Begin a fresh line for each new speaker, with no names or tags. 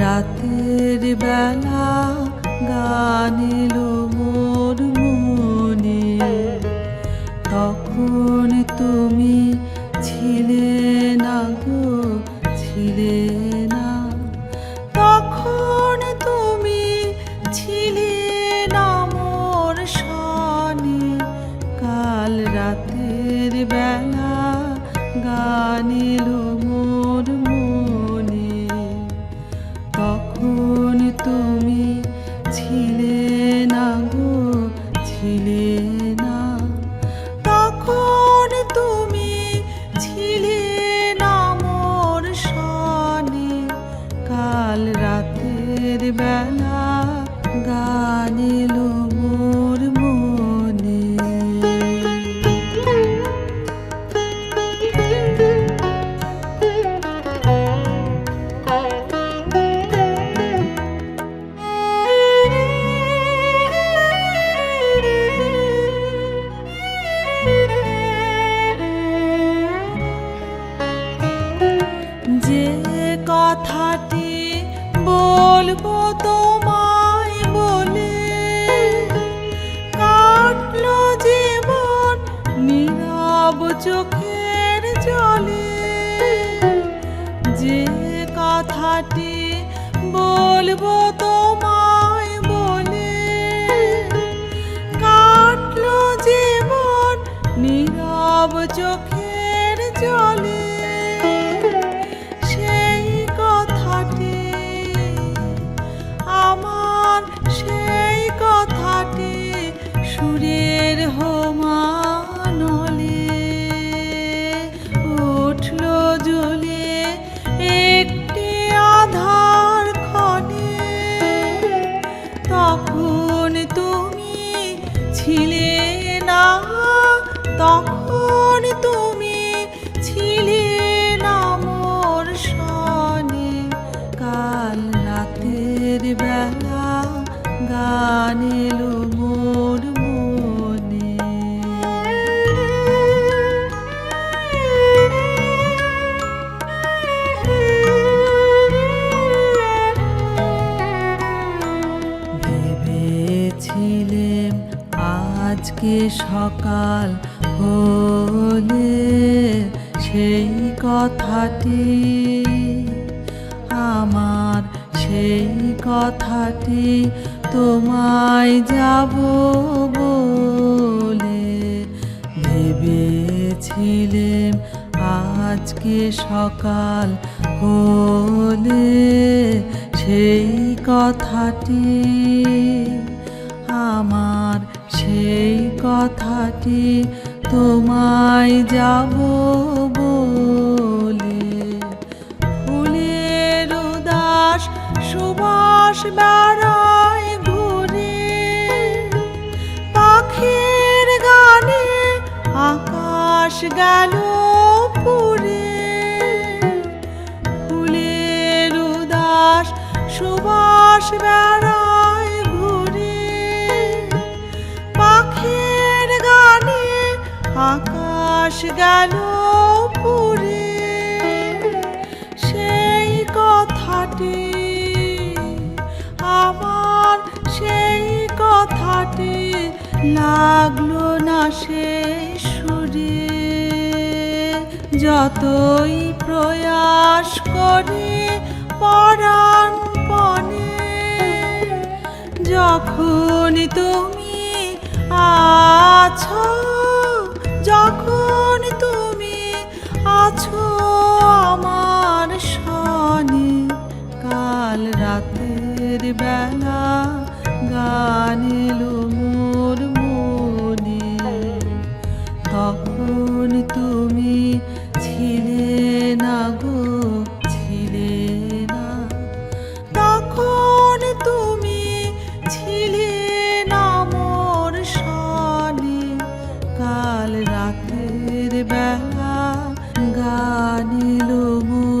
রাতের বেলা গান এলো মোর মনে। তখন তুমি ছিলে না গো ছিলে ছিলে না গো, ছিলে না। তখন তুমি ছিলে না মোর সনে কাল রাতের বেলা গান এলো। চোখের জলে। যে কথাটি বলব তোমায় বলে। কাটলো জীবন নীরব চোখের জলে। তখন তুমি ছিলে না মোর সনে। কাল রাতের বেলা গান এলো মোর মনে। ভেবেছিলেম আজকে সকাল হলে সেই কথাটি, আমার সেই কথাটি তোমায় যাব বলে ভেবেছিলেম আজকে সকাল হলে সেই কথাটি, আমার সেই কথাটি তোমায় যাব বলে। ফুলের উদাস সুবাস বেড়ায় ঘুরে। পাখির গানে আকাশ গেল পুরে। ফুলের উদাস সুবাস বেড়ায় আকাশ গেল পুরে। সেই কথাটি আমার, সেই কথাটি লাগল না সেই সুরে। যতই প্রয়াস করি পরাণ পণে যখন তুমি আছো ছিলে না কাল রাতের বেলা গানিল মোর